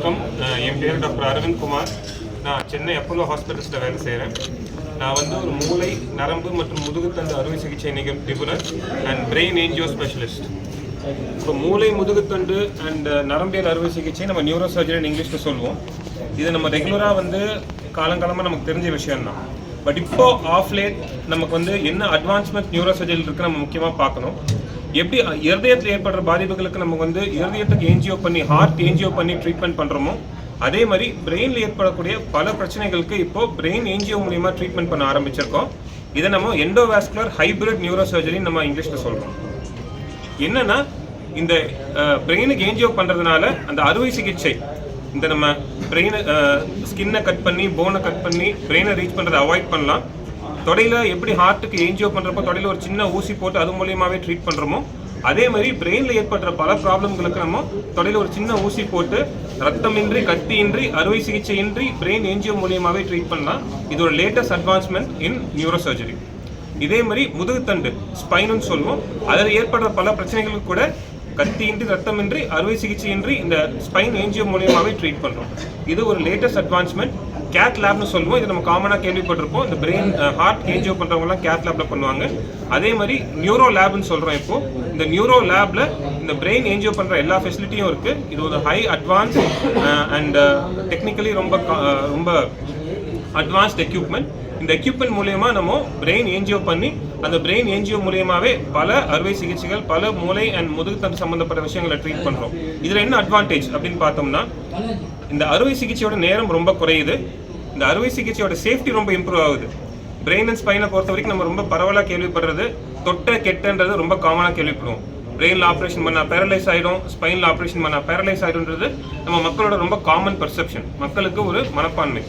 வணக்கம். என் பேர் டாக்டர் அரவிந்த் குமார். நான் சென்னை அப்போலோ ஹாஸ்பிட்டல்ஸில் வேலை செய்கிறேன் நான் வந்து ஒரு மூளை நரம்பு மற்றும் முதுகுத்தண்டு அறுவை சிகிச்சை நிகழ் நிபுணர் அண்ட் பிரெயின் ஏஞ்சியோ ஸ்பெஷலிஸ்ட் இப்போ மூளை முதுகுத்தண்டு அண்ட் நரம்பியல் அறுவை சிகிச்சை நம்ம நியூரோ சர்ஜரின்னு இங்கிலீஷில் சொல்லுவோம். இது நம்ம ரெகுலராக வந்து காலங்காலமாக நமக்கு தெரிஞ்ச விஷயம்தான். பட் இப்போ ஆஃப் லேட் நமக்கு வந்து என்ன அட்வான்ஸ்மெண்ட் நியூரோ சர்ஜரி இருக்கு நம்ம முக்கியமாக பார்க்கணும். எப்படி இருதயத்தில் ஏற்படுற பாதிப்புகளுக்கு நம்ம வந்து இருதயத்துக்கு ஏஞ்சியோ பண்ணி ஹார்ட் ஏஞ்சியோ பண்ணி ட்ரீட்மெண்ட் பண்ணுறோமோ அதே மாதிரி பிரெயினில் ஏற்படக்கூடிய பல பிரச்சனைகளுக்கு இப்போ பிரெயின் ஏஞ்சியோ மூலியமாக ட்ரீட்மெண்ட் பண்ண ஆரம்பிச்சிருக்கோம். இதை நம்ம எண்டோவாஸ்குலர் ஹைபிரிட் நியூரோ சர்ஜரி நம்ம இங்கிலீஷில் சொல்கிறோம் என்னன்னா இந்த பிரெயினுக்கு ஏஞ்சியோ பண்ணுறதுனால அந்த அறுவை சிகிச்சை இந்த நம்ம பிரெயினை ஸ்கின்னை கட் பண்ணி போனை கட் பண்ணி பிரெயினை ரீச் பண்ணுறதை அவாய்ட் பண்ணலாம். தொடையில் எப்படி ஹார்ட்டுக்கு ஏஞ்சியோ பண்ணுறப்போ தொடையில் ஒரு சின்ன ஊசி போட்டு அது மூலியமாகவே ட்ரீட் பண்ணுறோமோ அதே மாதிரி பிரெயினில் ஏற்படுற பல ப்ராப்ளம்களுக்கு நம்ம தொடையில ஒரு சின்ன ஊசி போட்டு ரத்தமின்றி கத்தியின்றி அறுவை சிகிச்சையின்றி பிரெயின் ஏஞ்சியோ மூலியமாகவே ட்ரீட் பண்ணலாம். இது ஒரு latest advancement in neuro surgery இதே மாதிரி முதுகுத்தண்டு ஸ்பைனுன்னு சொல்லுவோம். அதில் ஏற்படுற பல பிரச்சனைகளுக்கு கூட கத்தியின்றி ரத்தமின்றி அறுவை சிகிச்சையின்றி இந்த ஸ்பைன் ஏஞ்சியோ மூலியமாகவே ட்ரீட் பண்ணுறோம் இது ஒரு லேட்டஸ்ட் அட்வான்ஸ்மெண்ட் கேட் லேப்னு சொல்லுவோம். இது நம்ம காமனாக கேள்விப்பட்டிருப்போம். இந்த பிரெயின் ஹார்ட் ஏஞ்சியோ பண்ணுறவங்கலாம் கேட் லேப்ல பண்ணுவாங்க. அதே மாதிரி நியூரோ லேப்னு சொல்கிறோம் இப்போ. இந்த நியூரோ லேப்ல இந்த பிரெயின் ஏஞ்சியோ பண்ணுற எல்லா ஃபெசிலிட்டியும் இருக்குது இது ஒரு ஹை அட்வான்ஸ் அண்ட் டெக்னிக்கலி ரொம்ப கா- ரொம்ப அட்வான்ஸ்ட் எக்யூப்மெண்ட் இந்த எக்யூப்மெண்ட் மூலயமா நம்ம பிரெயின் ஏஞ்சியோ பண்ணி அந்த பிரெயின் என்ஜிஓ மூலியமாவே பல அறுவை சிகிச்சைகள் பல மூளை அண்ட் முதுகுத்தண்டு சம்பந்தப்பட்ட விஷயங்களை ட்ரீட் பண்றோம். இதுல என்ன அட்வான்டேஜ் அப்படின்னு பார்த்தோம்னா இந்த அறுவை சிகிச்சையோட நேரம் ரொம்ப குறையுது. இந்த அறுவை சிகிச்சையோட சேஃப்டி ரொம்ப இம்ப்ரூவ் ஆகுது. பிரெயின் அண்ட் ஸ்பைனை பொறுத்த வரைக்கும் நம்ம ரொம்ப பரவலாக கேள்விப்படுறது தொட்ட கெட்டன்றது ரொம்ப காமனாக கேள்விப்படுவோம். பிரெயினில் ஆப்ரேஷன் பண்ணால் பேரலைஸ் ஆகிடும் ஸ்பைனில் ஆப்ரேஷன் பண்ணால் பேரலைஸ் ஆகிடும்ன்றது நம்ம மக்களோட ரொம்ப காமன் பர்செப்ஷன் மக்களுக்கு ஒரு மனப்பான்மை.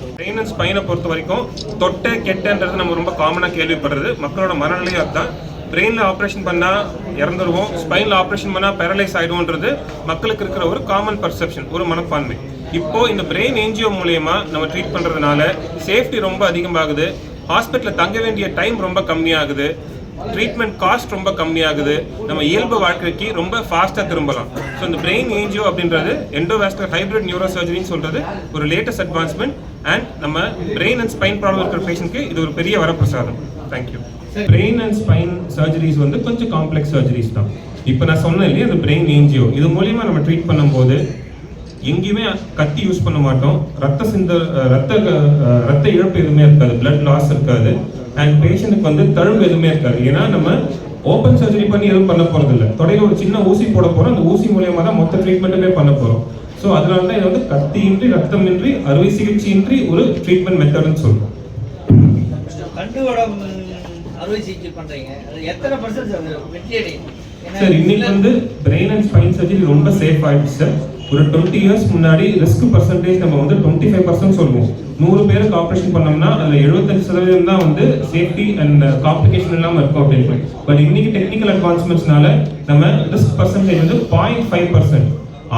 பிரெயின் அண்ட் ஸ்பைனை பொறுத்த வரைக்கும் தொட்ட கெட்டன்றது நம்ம ரொம்ப காமனாக கேள்விப்படுறது. மக்களோட மனநிலையும் அதுதான். பிரெயினில் ஆப்ரேஷன் பண்ணால் இறந்துருவோம். ஸ்பைனில் ஆப்ரேஷன் பண்ணால் பேரலைஸ் ஆகிடும்ன்றது மக்களுக்கு இருக்கிற ஒரு காமன் பர்செப்ஷன் ஒரு மனப்பான்மை. இப்போ இந்த பிரெயின் ஏஞ்சியோ மூலயமா நம்ம ட்ரீட் பண்ணுறதுனால சேஃப்டி ரொம்ப அதிகமாகுது. ஹாஸ்பிட்டலில் தங்க வேண்டிய டைம் ரொம்ப கம்மியாகுது. ட்ரீட்மெண்ட் காஸ்ட் ரொம்ப கம்மியாகுது. நம்ம இயல்பு வாழ்க்கைக்கு ரொம்ப ஃபாஸ்ட்டாக திரும்பலாம். ஸோ இந்த பிரெயின் ஏஞ்சியோ அப்படின்றது எண்டோவேஸ்டர் ஹைப்ரிட் நியூரோ சர்ஜரின்னு சொல்றது ஒரு லேட்டஸ்ட் அட்வான்ஸ்மெண்ட் அண்ட் நம்ம பிரெயின் அண்ட் ஸ்பைன் ப்ராப்ளம் இருக்கிற பேஷண்ட்க்கு இது ஒரு பெரிய வரப்பிரசாதம். Thank you brain and spine surgeries வந்து கொஞ்சம் காம்ப்ளெக்ஸ் சர்ஜரிஸ் தான். இப்போ நான் சொன்னேன் இல்லையா இந்த பிரெயின் ஏஞ்சியோ இது மூலயமா நம்ம ட்ரீட் பண்ணும்போது எங்கேயுமே கத்தி யூஸ் பண்ண மாட்டோம். ரத்த சிந்த ரத்த ரத்த இழப்பு எதுவுமே இருக்காது. பிளட் லாஸ் இருக்காது. அண்ட் பேஷண்ட்டுக்கு வந்து தழும்பு எதுவுமே இருக்காது. ஏன்னா நம்ம ஓப்பன் சர்ஜரி பண்ணி எதுவும் பண்ண போறது இல்ல தொடையில ஒரு சின்ன ஊசி போட போறோம். அந்த ஊசி மூலியமா தான் மொத்த ட்ரீட்மெண்ட்டுமே பண்ண போறோம். ஸோ அதனால தான் இது வந்து கத்தியின்றி ரத்தமின்றி அறுவை சிகிச்சையின்றி ஒரு ட்ரீட்மெண்ட் மெத்தட்னு அறுவை சிகிச்சை எத்தனை பர்சன்ட் அடையும் ஏன்னா சார் இன்னைக்கு வந்து பிரெயின் அண்ட் ஸ்பைன் சர்ஜரி ரொம்ப சேஃப் ஆயிடுச்சு சார் ஒரு டுவெண்ட்டி இயர்ஸ் முன்னாடி ரிஸ்க் பர்சன்டேஜ் நம்ம வந்து டுவெண்ட்டி ஃபைவ் பர்சன்ட் சொல்லுவோம். நூறு பேருக்கு ஆப்ரேஷன் பண்ணோம்னா அதில் எழுபத்தஞ்சு சதவீதம் தான் வந்து சேஃப்டி அண்ட் காம்ப்ளிகேஷன் இல்லாமல் இருக்கும் அப்படின்னு பட் இன்னைக்கு டெக்னிக்கல் அட்வான்ஸ்மெண்ட்ஸ்னால நம்ம ரிஸ்க் பர்சன்டேஜ் வந்து பாயிண்ட் ஃபைவ் பர்சன்ட்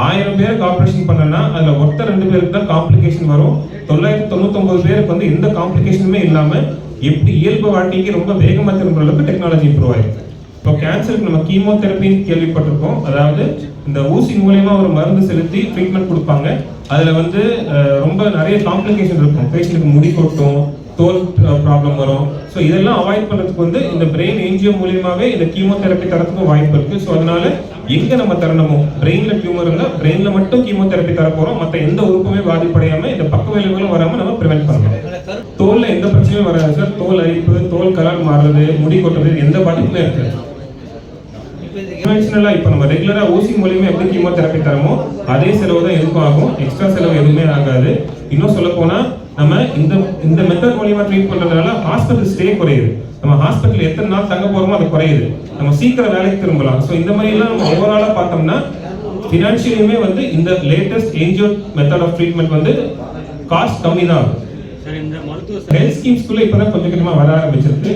ஆயிரம் பேருக்கு ஆப்ரேஷன் பண்ணனா அதில் ஒருத்தர் ரெண்டு பேருக்கு தான் காம்ப்ளிகேஷன் வரும். தொள்ளாயிரத்தி தொண்ணூத்தொம்பது பேருக்கு வந்து எந்த காம்ப்ளிகேஷனுமே இல்லாமல் எப்படி இயல்பு வாழ்க்கைக்கு ரொம்ப வேகமாக திரும்புற அளவுக்கு டெக்னாலஜி இம்ப்ரூவ் ஆயிருக்கு இப்போ கேன்சருக்கு நம்ம கீமோதெரப்பின்னு கேள்விப்பட்டிருக்கோம். அதாவது இந்த ஊசி மூலயமா ஒரு மருந்து செலுத்தி ட்ரீட்மெண்ட் கொடுப்பாங்க. அதில் வந்து ரொம்ப நிறைய காம்ப்ளிகேஷன் இருக்கும். பேஷண்ட்டுக்கு முடி கொட்டும் தோல் ப்ராப்ளம் வரும். ஸோ இதெல்லாம் அவாய்ட் பண்ணுறதுக்கு வந்து இந்த பிரெயின் ஏஞ்சியோ மூலியமாகவே இந்த கீமோதெரப்பி தரத்துக்கும் வாய்ப்பு இருக்குது ஸோ அதனால எங்கே நம்ம தரணுமோ? பிரெயினில் டியூமர் இருந்தால் பிரெயினில் மட்டும் கீமோதெரப்பி தர மற்ற எந்த உறுப்புமே பாதிப்படையாம இந்த பக்க விளைவுகளும் வராமல் நம்ம ப்ரிவெண்ட் பண்ணலாம். தோலில் எந்த பிரச்சனையும் வராது சார் தோல் அரிப்பு தோல் கலர் மாறுறது முடி கொட்டுறது எந்த பாதிப்புமே இருக்காது. கன்வென்ஷனலாக இப்போ நம்ம ரெகுலராக ஊசி மூலியமாக எப்படி கீமோதெரப்பி தரமோ அதே செலவு தான் எதுக்கும் ஆகும். எக்ஸ்ட்ரா செலவு எதுவுமே ஆகாது. இன்னும் சொல்ல நம்ம இந்த இந்த மெத்தட் மூலியமாக ட்ரீட் பண்ணுறதுனால ஹாஸ்பிட்டல் ஸ்டே குறையுது. நம்ம ஹாஸ்பிட்டல் எத்தனை நாள் தங்க போகிறோமோ அது குறையுது. நம்ம சீக்கிரம் வேலைக்கு திரும்பலாம். ஸோ இந்த மாதிரிலாம் நம்ம ஓவராலாக பார்த்தோம்னா ஃபினான்ஷியலியுமே வந்து இந்த latest angio method of treatment வந்து காஸ்ட் கம்மி தான் ஆகும் ஹெல்த் ஸ்கீம்ஸ்குள்ள இப்பதான் கொஞ்சம் கொஞ்சமா வர ஆரம்பிச்சிருக்கு.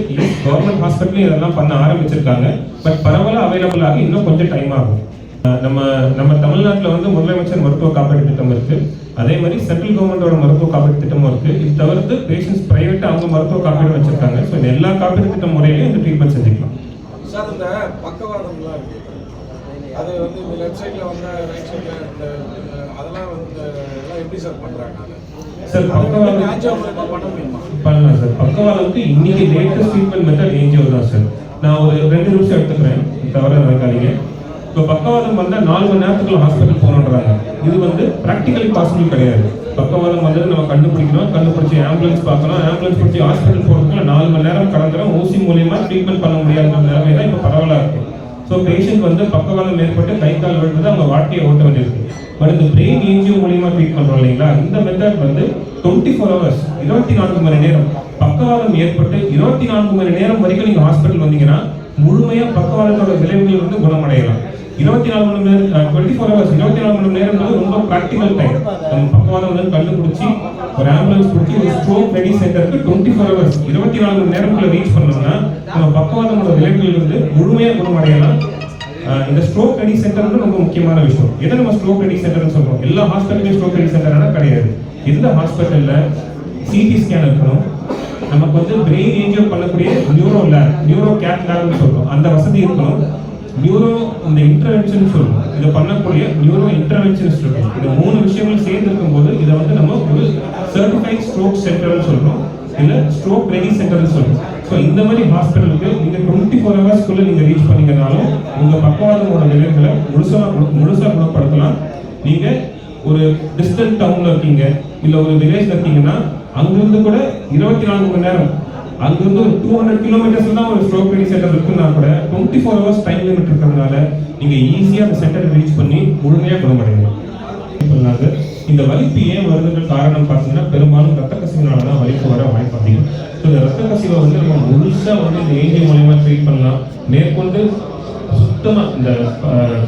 கவர்மெண்ட் ஹாஸ்பிட்டலும் இதெல்லாம் பண்ண ஆரம்பிச்சிருக்காங்க. பட் பரவலாக அவைலபிள் ஆக இன்னும் கொஞ்சம் டைம் ஆகும். நம்ம நம்ம தமிழ்நாட்டுல வந்து முதலமைச்சர் மருத்துவ காப்பீடு திட்டம் இருக்கு. அதே மாதிரி சென்ட்ரல் கவர்மெண்டோட மருத்துவ காப்பீடு திட்டமும் இருக்கு. இது தவிர்த்து பேஷண்ட்ஸ் பிரைவேட் அவங்க மருத்துவ காப்பீடு வச்சிருக்காங்க. ஸோ எல்லா காப்பீடு திட்டம் முறையிலையும் இந்த ட்ரீட்மெண்ட் செஞ்சுக்கலாம். சார் இந்த பக்கவாதம்லாம் இருக்கு. அது வந்து இந்த சைடில் வந்து ரைட் சைடில் இந்த அதெல்லாம் வந்து எல்லாம் எப்படி சார் பண்ணுறாங்க சார் பண்ண முடியுமா? பண்ணலாம் சார் பக்கவாதத்துக்கு இன்னைக்கு லேட்டஸ்ட் ட்ரீட்மெண்ட் மெத்தட் ஏஞ்சியோ தான் சார் நான் ஒரு ரெண்டு நிமிஷம் எடுத்துக்கிறேன். தவிர நினைக்காதீங்க இப்போ பக்கவாதம் வந்தால் நாலு மணி நேரத்துக்குள்ள ஹாஸ்பிட்டல் போகணுன்றாங்க. இது வந்து ப்ராக்டிகலி பாசிபிள் கிடையாது. பக்கவாதம் வந்தது நம்ம கண்டுபிடிக்கணும். கண்டுபிடிச்சி ஆம்புலன்ஸ் பார்க்கணும். ஆம்புலன்ஸ் பிடிச்சி ஹாஸ்பிட்டல் போகிறதுக்குள்ள நாலு மணி நேரம் கடந்துடும் ஊசி மூலியமா ட்ரீட்மெண்ட் பண்ண முடியாத நிலைமை தான் இப்போ பரவலாக இருக்கு. ஸோ பேஷண்ட் வந்து பக்கவாதம் ஏற்பட்டு கை கால் விழுந்து அவங்க வாழ்க்கையை ஓட்ட வேண்டியிருக்கு. பட் இந்த பிரெயின் ஏஞ்சியோ மூலியமா ட்ரீட் பண்ணுறோம் இல்லைங்களா? இந்த மெத்தட் வந்து டுவெண்ட்டி ஃபோர் ஹவர்ஸ் இருபத்தி நான்கு மணி நேரம். பக்கவாதம் ஏற்பட்டு இருபத்தி நான்கு மணி நேரம் வரைக்கும் நீங்கள் ஹாஸ்பிட்டல் வந்தீங்கன்னா முழுமையாக பக்கவாதத்தோட விளைவுகள் வந்து குணமடையலாம். இருபத்தி நாலு மணி நேரம் டுவெண்ட்டி ஃபோர் ஹவர்ஸ் இருபத்தி நாலு மணி நேரம் ரொம்ப ப்ராக்டிக்கல் டைம் நம்ம பக்கவாதம் வந்து கண்டுபிடிச்சி ஒரு ஆம்புலன்ஸ் பிடிச்சி ஒரு ஸ்ட்ரோக் ரெடி சென்டருக்கு டுவெண்ட்டி ஃபோர் ஹவர்ஸ் இருபத்தி நாலு மணி நேரத்துக்குள்ள ரீச் பண்ணோம்னா நம்ம பக்கவாதமோட விளைவுகள் வந்து முழுமையாக குணமடையலாம் இந்த ஸ்ட்ரோக் ரெடி சென்டர்னு ரொம்ப முக்கியமான விஷயம். எதை நம்ம ஸ்ட்ரோக் ரெடி சென்டர்னு சொல்றோம்? எல்லா ஹாஸ்பிட்டலையும் ஸ்ட்ரோக் ரெடி சென்டர்னா கிடையாது. எந்த ஹாஸ்பிட்டல்ல சிடி ஸ்கேன் இருக்கணும்? நமக்கு வந்து பிரெயின் ஏஞ்சியோ பண்ணக்கூடிய நியூரோ லேப் நியூரோ கேட் லேப்னு சொல்றோம். அந்த வசதி இருக்கணும். நியூரோ இந்த இன்டர்வென்ஷன் சொல்லுவோம். இதை பண்ணக்கூடிய நியூரோ இன்டர்வென்ஷன் இருக்கும் இந்த மூணு விஷயங்கள் சேர்ந்து இருக்கும்போது இதை வந்து நம்ம ஒரு சர்டிஃபைட் ஸ்ட்ரோக் சென்டர்னு சொல்கிறோம் இல்லை ஸ்ட்ரோக் ரெடி சென்டர்னு சொல்றோம். ஸோ இந்த மாதிரி ஹாஸ்பிட்டலுக்கு நீங்கள் டுவெண்ட்டி ஃபோர் ஹவர்ஸ்க்குள்ளே நீங்கள் ரீச் பண்ணீங்கனாலும் உங்கள் பக்கவாதமோட விளைவுகளை முழுசாக முழுசாக குணப்படுத்தலாம். நீங்கள் ஒரு டிஸ்டன்ட் டவுனில் இருக்கீங்க இல்லை ஒரு வில்லேஜில் இருக்கீங்கன்னா அங்கேருந்து கூட இருபத்தி நான்கு மணி நேரம் அங்கிருந்து ஒரு டூ ஹண்ட்ரட் கிலோமீட்டர்ஸ் தான் ஒரு ஸ்ட்ரோக் சென்டர் இருக்குன்னா கூட twenty four hours time limit இருக்கிறதுனால நீங்கள் ஈஸியாக அந்த சென்டரை ரீச் பண்ணி முழுமையாக குணமடையலாம் இந்த வலிப்பு ஏன் வருதுன்ற காரணம் பார்த்தீங்கன்னா பெரும்பாலும் ரத்த கசிவினால தான் வலிப்பு வர வாய்ப்பு அதிகம். ஸோ இந்த ரத்த கசிவை வந்து நம்ம முழுசாக வந்து இந்த ஏஜி மூலயமா ட்ரீட் பண்ணலாம். மேற்கொண்டு சுத்தமா இந்த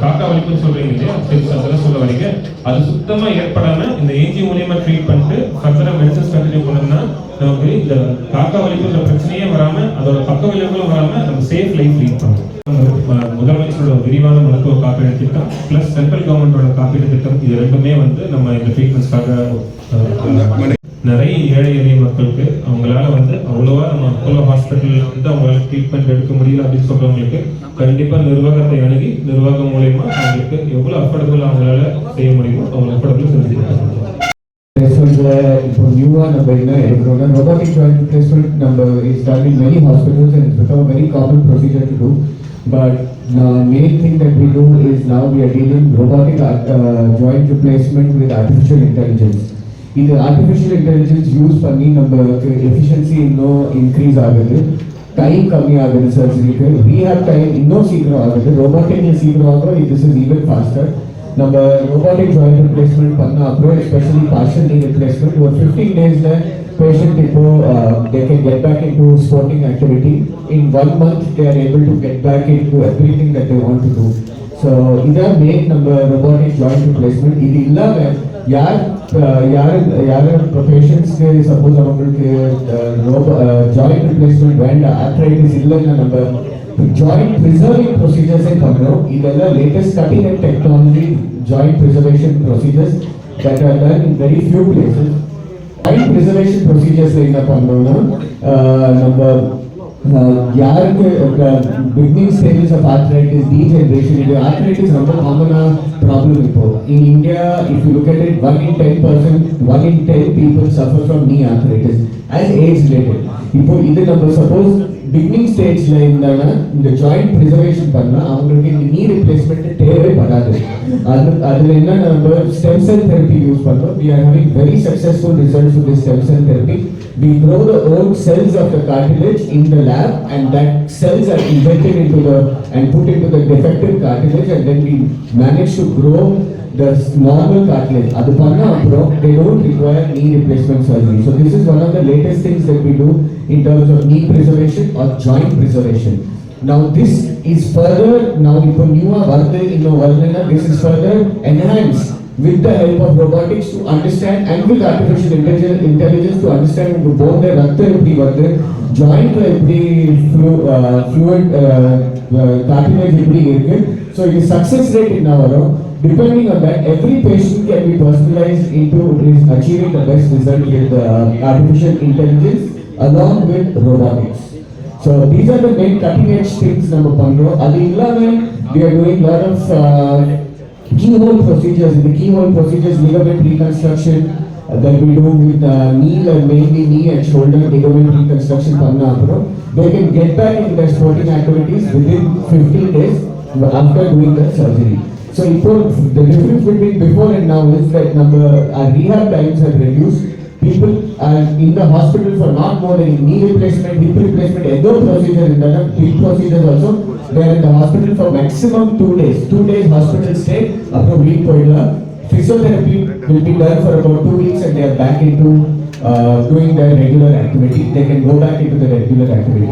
காக்கா வலிப்புன்னு சொல்றீங்க இல்லையா? ஸ்டெப்ஸ் அதெல்லாம் சொல்ல வரீங்க. அது சுத்தமா ஏற்படாம இந்த ஏஜி மூலியமா ட்ரீட் பண்ணிட்டு ஃபர்தரா மெடிசன்ஸ் கண்டினியூ பண்ணோம்னா நமக்கு இந்த காக்கா வலிப்புன்ற பிரச்சனையே வராம அதோட பக்க விளைவுகளும் வராம நம்ம சேஃப் லைஃப் லீட் பண்ணலாம் முதலமைச்சரோட விரிவான மருத்துவ காப்பீடு திட்டம் பிளஸ் சென்ட்ரல் கவர்மெண்டோட காப்பீடு திட்டம் இது ரெண்டுமே வந்து நம்ம இந்த ட்ரீட்மெண்ட்ஸ்க்காக நிறைய ஏழை எளிய மக்களுக்கு அவங்களால வந்து அவ்வளோவா நம்ம அப்போலோ ஹாஸ்பிட்டலில் வந்து அவங்களால ட்ரீட்மெண்ட் எடுக்க முடியல அப்படின்னு சொல்றவங்களுக்கு கண்டிப்பா நிர்வாகத்தை அணுகி நிர்வாகம் மூலயமா அவங்களுக்கு எவ்வளவு அஃபோர்டபுள் அவங்களால செய்ய முடியுமோ அவங்க அஃபோர்டபுள் செஞ்சுக்கிறாங்க இப்போ நியூவாக நம்ம என்ன எடுக்கிறோம்னா robotic joint replacement நம்ம is done in many hospitals and it's procedure a very common procedure thing do. But two main thing that we do is now we are dealing robotic uh, joint replacement with artificial intelligence. இது artificial intelligence use பண்ணி நம்மளுக்கு efficiency இன்னும் increase ஆகுது time கம்மி ஆகுது சர்ஜரிக்கு we have time இன்னும் சீக்கிரம் ஆகுது ரோபோட்டிக் சீக்கிரம் ஆகும் திஸ் இஸ் ஈவன் ஃபாஸ்டர் நம்ம ரோபாட்டிக் ஜாயின் ரிப்ளேஸ்மெண்ட் பண்ண அப்புறம் எஸ்பெஷலி பார்ஷல் நீ ரிப்ளேஸ்மெண்ட் ஒரு ஃபிஃப்டீன் டேஸில் patient people uh, they can get back into sporting activity in one month they are able to get back into everything that they want to do so இதான் make number robotic joint replacement it is யார் uh, யார் யார் இப்போ பேஷண்ட்ஸ்க்கு suppose அவங்களுக்கு joint replacement வேண்டாம் arthritis இல்லைன்னா நம்ம ஜாயிண்ட் ப்ரிசர்விங் ப்ரொசீஜர்ஸே பண்ணுறோம் இதெல்லாம் latest cutting and technology joint preservation procedures that are done in very few places joint preservation ப்ரொசீஜர்ஸ்ல என்ன பண்ணோம்னா ஆஹ், நம்ம ஆஹ், யாருக்கு beginning stages of arthritis degeneration இது ஆர்த்ரைட்டிஸ் ரொம்ப காமனா ப்ராப்ளம் இப்போ in India if you look at it one in ten percent one in ten people suffer from knee arthritis as age related இப்போ இது நம்ம சப்போஸ் பிகினிங் ஸ்டேஜ்ல இருந்தாங்கன்னா இந்த ஜாயிண்ட் ப்ரிசர்வேஷன் பண்ணா அவங்களுக்கு இந்த நீ ரிப்ளேஸ்மெண்ட் தேவைப்படாது. அது அதுல என்ன நம்ம ஸ்டெம் செல் தெரப்பி யூஸ் பண்றோம். We are having very successful results with this stem cell therapy. we grow the old cells of the cartilage in the lab and that cells are injected into the and put into the defective cartilage and then we manage to grow the normal cartilage அது பண்ண அப்புறம் they don't require knee replacement surgery so this is one of the latest things that we do in terms of knee preservation or joint preservation now this is further now இப்போ நியூவா வருது இன்னும் வருதுன்னா this is further enhanced with the help of robotics to understand and with artificial intelligence, intelligence to understand both the rakta every vande, joint every flu, uh, fluid uh, cartilage every irke. So the success rate in Navarro, depending on that, every patient can be personalized into achieving the best result with uh, artificial intelligence along with robotics. So these are the main cutting edge things number one. Adi we are doing lot of uh, keyhole procedures. In the keyhole procedures, ligament reconstruction that we do with uh, knee uh, and mainly knee and shoulder ligament reconstruction panna They can get back into their sporting activities within 15 days after doing the surgery. So the difference between before and now is that number our rehab times have reduced. People are in the hospital for not more than knee replacement, hip replacement, endo procedure, and big procedures also. They are in the hospital for maximum two days. Two days hospital stay, After to week poidla. Physiotherapy will be done for about two weeks and they are back into uh, doing their regular activity. They can go back into their regular activity.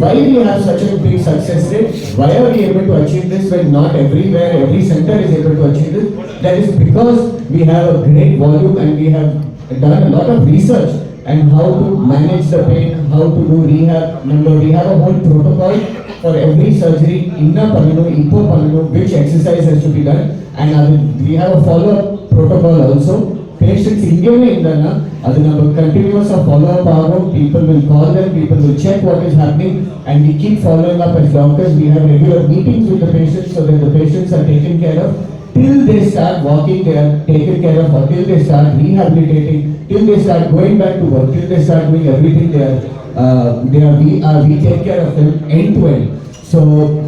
Why we have such a big success rate? Why are we able to achieve this when not everywhere, every center is able to achieve this? That is because we have a great volume and we have done a lot of research and how to manage the pain, how to do rehab. Remember, we have a whole protocol for every surgery. Inna pannanu, ippo pannanu, which exercise has to be done, and அது- we have a follow-up protocol also. Patients இங்கேயுமே இருந்தாங்கன்னா அது நம்ம கண்டினியூஸாக follow up ஆகும் people will call them people will check what is happening and we keep following up as doctors we have regular meetings with the patients so that the patients are taken care of till they start walking they are taken care of or till they start rehabilitating till they start going back to work till they start doing everything they are uh, they are we uh, we take care of them end to end so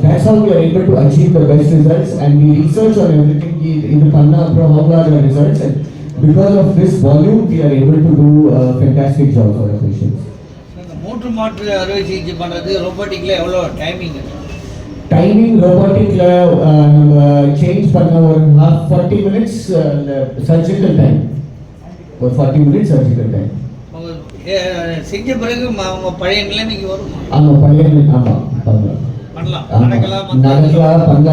that's how we are able to achieve the best results and we research on everything in the Panna Pro how are the results and because of this volume we are able to do a fantastic job for our patients. இந்த மூன்று மாற்று அறுவை சிகிச்சை பண்ணுறது ரோபோட்டிக்கில் எவ்வளோ timing timing ரோபோட்டிக்ல நம்ம change பண்ண ஒரு half forty minutes surgical time ஒரு ஃபார்ட்டி மினிட்ஸ் சர்ஜிக்கல் டைம் செஞ்ச பிறகு அவங்க பழைய நிலைமைக்கு வரும்? ஆமாம் பையன் ஆமாம்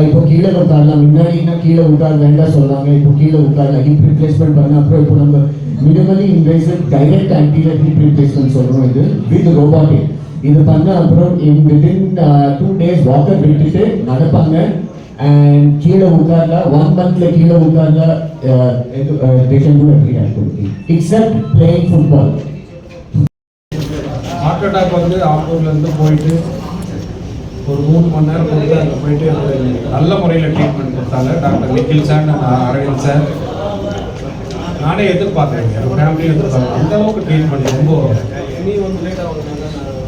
இப்போ கீழே உட்காரலாம் முன்னாடினா கீழே உட்கார வேண்டாம் இப்போ கீழே உட்காரலாம் ஹிப் ரிப்ளேஸ்மெண்ட் பண்ண அப்புறம் இப்போ நம்ம minimally invasive direct anterior hip replacement சொல்றோம் இது வித் ரோபாட்டிக் இது பண்ண அப்புறம் in within two days walker விட்டுட்டு நடப்பாங்க. அண்ட் கீழே உட்காரலாம் ஒன் மந்த்ல கீழே உட்காரலாம் they can do every activity except playing football heart attack வந்து ஆம்பூர்லேருந்து போயிட்டு ஒரு மூணு மணி நேரம் வந்து அங்கே போயிட்டு நல்ல முறையில் ட்ரீட்மெண்ட் கொடுத்தாங்க. டாக்டர் நிக்கில் சார் நான் அரவிந்த் சார். நானே எதிர்பார்த்தேன். என் ஃபேமிலியும் எதிர்பார்த்தேன். அந்த அளவுக்கு ட்ரீட்மெண்ட் ரொம்ப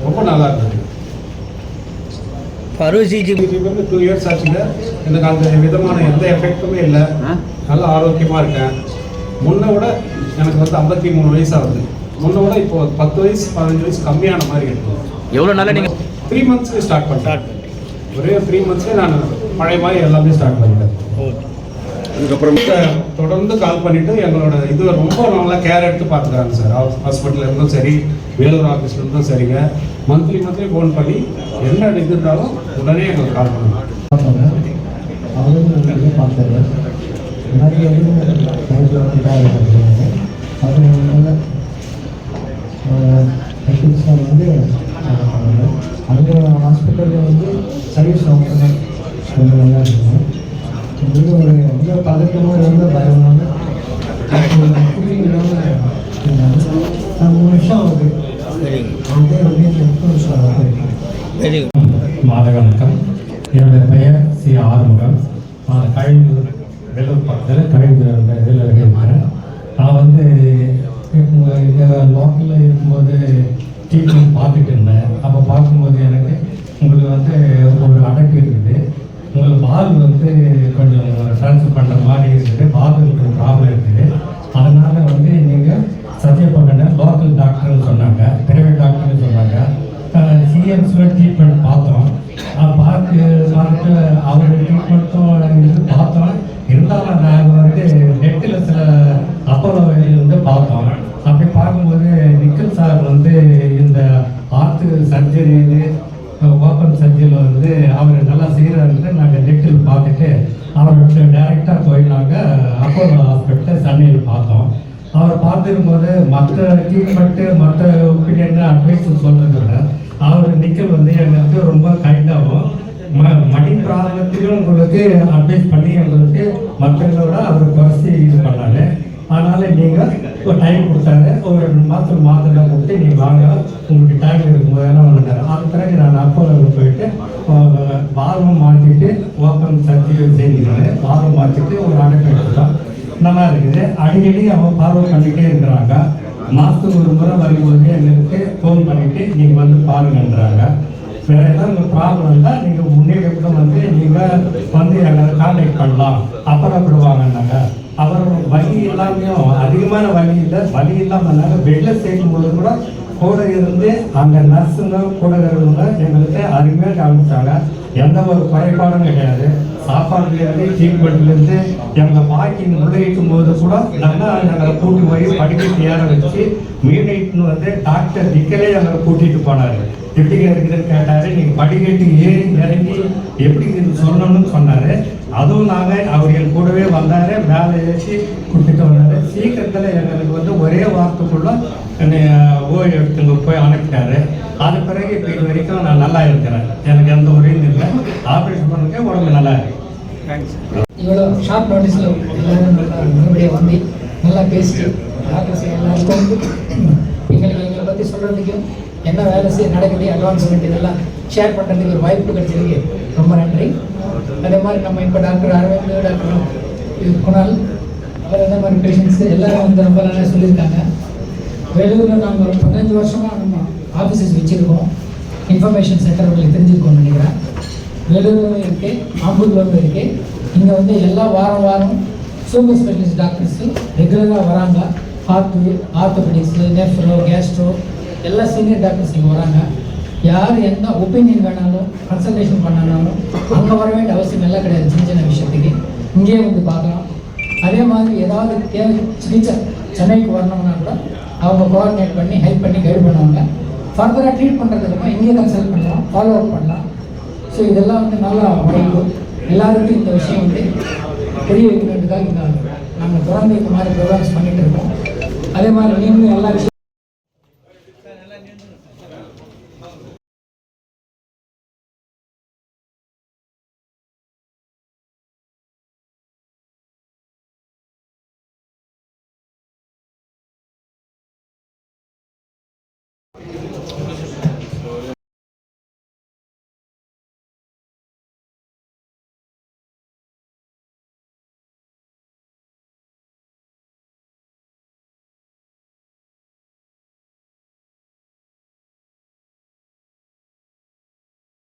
ரொம்ப நல்லா இருந்தது. வந்து டூ இயர்ஸ் ஆச்சுங்க. எனக்கு அந்த விதமான எந்த எஃபெக்ட்டுமே இல்லை. நல்ல ஆரோக்கியமாக இருக்கேன். முன்ன விட எனக்கு வந்து ஐம்பத்தி மூணு வயசு ஆகுது முன்ன விட இப்போ பத்து வயசு பதினஞ்சு வயசு கம்மியான மாதிரி இருக்கு. எவ்வளோ நாளாக நீங்கள் த்ரீ மந்த்ஸ்க்கு ஸ்டார்ட் பண்ணிட்டேன். ஒரே த்ரீ மந்த்ஸ்லேயே நான் பழைய மாதிரி எல்லாமே ஸ்டார்ட் பண்ணிட்டேன். அதுக்கப்புறம் தொடர்ந்து கால் பண்ணிட்டு எங்களோட இது ரொம்ப நல்லா கேர் எடுத்து பார்த்துக்கிறாங்க சார். ஹாஸ்பிட்டல் இருந்தும் சரி வேலூர் ஆஃபீஸ்ல இருந்தும் சரிங்க. மந்த்லி மந்த்லி ஃபோன் பண்ணி என்ன இது இருந்தாலும் உடனே எங்களுக்கு கால் பண்ணுங்க. அவரும் வந்து பார்த்தாரு. நிறைய அது வந்து அங்கே ஹாஸ்பிட்டலில் வந்து சர்வீஸ் அவங்க ரொம்ப நல்லா இருக்குங்க இது ஒரு ரொம்ப பதட்டமாக இருந்த பயமாக இல்லாமல் மூணு வருஷம் ஆகுது வந்து வந்து இன்சூரன்ஸ் ஆகுது மாலை வணக்கம் என்னுடைய பெயர் சி. ஆறுமுகம். நான் கழிவு வெள்ளூர் பக்கத்தில் கழிவு அந்த இதில் இருக்கிறேன் நான் வந்து இங்கே லோக்கலில் இருக்கும்போது ட்ரீட்மெண்ட் பார்த்துட்டு இருந்தேன். அப்போ பார்க்கும்போது எனக்கு உங்களுக்கு வந்து ஒரு அடைப்பு இருக்குது. உங்களுக்கு பால் வந்து கொஞ்சம் ட்ரான்ஸ்ஃபர் பண்ணுற மாதிரி இருக்குது. பாலுக்கு ப்ராப்ளம் இருக்குது. அதனால் வந்து நீங்கள் சஜெக்ட் பண்ணுங்க லோக்கல் டாக்டர்னு சொன்னாங்க. பிரைவேட் டாக்டர்னு சொன்னாங்க. சிஎம்ஸில் ட்ரீட்மெண்ட் பார்த்தோம். பார்த்து பார்த்து பார்த்துட்டு அவர் ட்ரீட்மெண்ட்டும் இது பார்த்தோம். இருந்தாலும் நாங்கள் வந்து நெட்டில் சில அப்போலோ வந்து பார்த்தோம். அப்படி பார்க்கும்போது நிக்கில் சார் வந்து இந்த ஆர்த்து சர்ஜரி இது ஓப்பன் சர்ஜரியில் வந்து அவர் நல்லா செய்கிறாருன்னு நாங்கள் நெட்டில் பார்த்துட்டு அவர்கிட்ட டைரெக்டாக போய் நாங்கள் அப்போலோ ஹாஸ்பிட்டலில் சென்னையில் பார்த்தோம். அவர் பார்த்துருக்கும்போது மற்ற ட்ரீட்மெண்ட்டு மற்ற ஒப்பீனியன் அட்வைஸ் சொல்கிறத விட அவர் நிக்கல் வந்து எங்களுக்கு ரொம்ப கைண்டாகவும் ம மணி ப்ராப்ளத்திலும் உங்களுக்கு அட்வைஸ் பண்ணி எங்களுக்கு மற்றவங்களோட அவர் குறைச்சி இது பண்ணாரு. ஆனாலும் நீங்கள் ஒரு டைம் கொடுத்தாங்க. ஒரு ரெண்டு மாதத்துக்கு மாதம் கொடுத்து நீங்கள் வாங்க. உங்களுக்கு டைம் இருக்கும்போது எல்லாம் வந்துட்டாரு அது பிறகு நான் அப்போலோவில் போயிட்டு வாரம் மாற்றிட்டு ஓப்பன் சர்ஜரி செஞ்சுக்கிறேன் வாரம் மாற்றிட்டு ஒரு அடைப்பு எடுத்துட்டோம் நல்லா இருக்குது. அடிக்கடி அவங்க ஃபாலோ பண்ணிகிட்டே இருக்கிறாங்க. மாதத்துக்கு ஒரு முறை வரும்போது எங்களுக்கு ஃபோன் பண்ணிவிட்டு நீங்கள் வந்து பாருங்கன்றாங்க. வேறு ஏதாவது ப்ராப்ளம் இருந்தால் நீங்கள் முன்னேறி வந்து நீங்கள் வந்து எங்களை கான்டாக்ட் பண்ணலாம். அப்புறம் விடுவாங்கன்னாங்க. அப்புறம் வலி இல்லாமையும் அதிகமான வலி இல்லை. வலி இல்லாமல்னால பெட்டில் சேர்க்கும் போது கூட கூட இருந்து அந்த நர்ஸுங்க கூட இருந்தவங்க எங்களுக்கு அருமையாக காமிச்சாங்க எந்த ஒரு குறைபாடும் கிடையாது. சாப்பாடுலேருந்து ட்ரீட்மெண்ட்லேருந்து எங்களை வாக்கிங் நுழையிட்டும் போது கூட நல்லா எங்களை கூட்டி போய் படிக்கட்டு ஏற வச்சு மீடிட்டுன்னு வந்து டாக்டர் நிக்கலே எங்களை கூட்டிகிட்டு போனார். எப்படிங்க இருக்குதுன்னு கேட்டார். நீங்கள் படிக்கட்டு ஏறி இறங்கி எப்படி இது சொல்லணும்னு சொன்னார். அதுவும் நாங்கள் அவர் என் கூடவே வந்தார் மேலே ஏற்றி கூட்டிட்டு வந்தார். சீக்கிரத்தில் எங்களுக்கு வந்து ஒரே வாரத்துக்குள்ள என்னை ஓய்வு எடுத்துங்க போய் அனுப்பிட்டாரு அது பிறகு இப்போ இது வரைக்கும் நான் நல்லா இருக்கிறேன். எனக்கு எந்த உரையும் இல்லை. ஆப்ரேஷன் பண்ணுறதுக்கே உடம்பு நல்லா இருக்கு. இவ்வளோ ஷார்ட் நோட்டீஸில் எல்லாரும் நல்லா நல்லபடியாக வந்து நல்லா பேசிட்டு டாக்டர்ஸ் எல்லாருக்கும் எங்களுக்கு எங்களை பற்றி சொல்கிறதுக்கும் என்ன வேலை செய்ய நடக்குது அட்வான்ஸ்மெண்ட் இதெல்லாம் ஷேர் பண்ணுறதுக்கு ஒரு வாய்ப்பு கிடைச்சதுக்கு ரொம்ப நன்றி. அதே மாதிரி நம்ம இப்போ டாக்டர் அரவிந்த் டாக்டர் குணால் அவர் அதே மாதிரி பேஷண்ட்ஸு எல்லாரும் வந்து ரொம்ப நல்லா சொல்லியிருக்காங்க. வேலூரில் நாங்கள் ஒரு பதினஞ்சு வருஷமாக நம்ம ஆஃபீஸஸ் வச்சுருக்கோம். இன்ஃபர்மேஷன் சென்டர் உங்களுக்கு தெரிஞ்சிருக்கோம்னு நினைக்கிறேன். வேலூரில் இருக்குது ஆம்பூர்லேருந்து இருக்குது இங்கே வந்து எல்லா வாரம் வாரம் சூப்பர் ஸ்பெஷலிஸ்ட் டாக்டர்ஸு ரெகுலராக வராங்க. ஹார்ட்டு ஆர்த்தோபெடிக்ஸு நெஃப்ரோ கேஸ்ட்ரோ எல்லா சீனியர் டாக்டர்ஸ் இங்கே வராங்க. யார் எந்த ஒப்பீனியன் வேணாலும் கன்சல்டேஷன் பண்ணனாலும் அங்கே வர வேண்டிய அவசியம் எல்லாம் கிடையாது சின்ன சின்ன விஷயத்துக்கு. இங்கேயே வந்து பார்க்கலாம். அதே மாதிரி ஏதாவது தேவை சிகிச்சை சென்னைக்கு வரணும்னா கூட அவங்க கோஆர்டினேட் பண்ணி ஹெல்ப் பண்ணி கைடு பண்ணுவாங்க. ஃபர்தராக ட்ரீட் பண்ணுறதுக்கு இங்கே கன்சல்ட் பண்ணலாம் ஃபாலோ அப் பண்ணலாம். ஸோ இதெல்லாம் வந்து நல்லா வாய்ப்பு எல்லாருக்கும் இந்த விஷயம் வந்து தெரிய வைக்கிறதுக்காக இந்த நாங்கள் தொடர்ந்து இந்த மாதிரி ப்ரோக்ராம்ஸ் பண்ணிகிட்டு இருக்கோம். அதே மாதிரி நீங்களும் எல்லா விஷயம்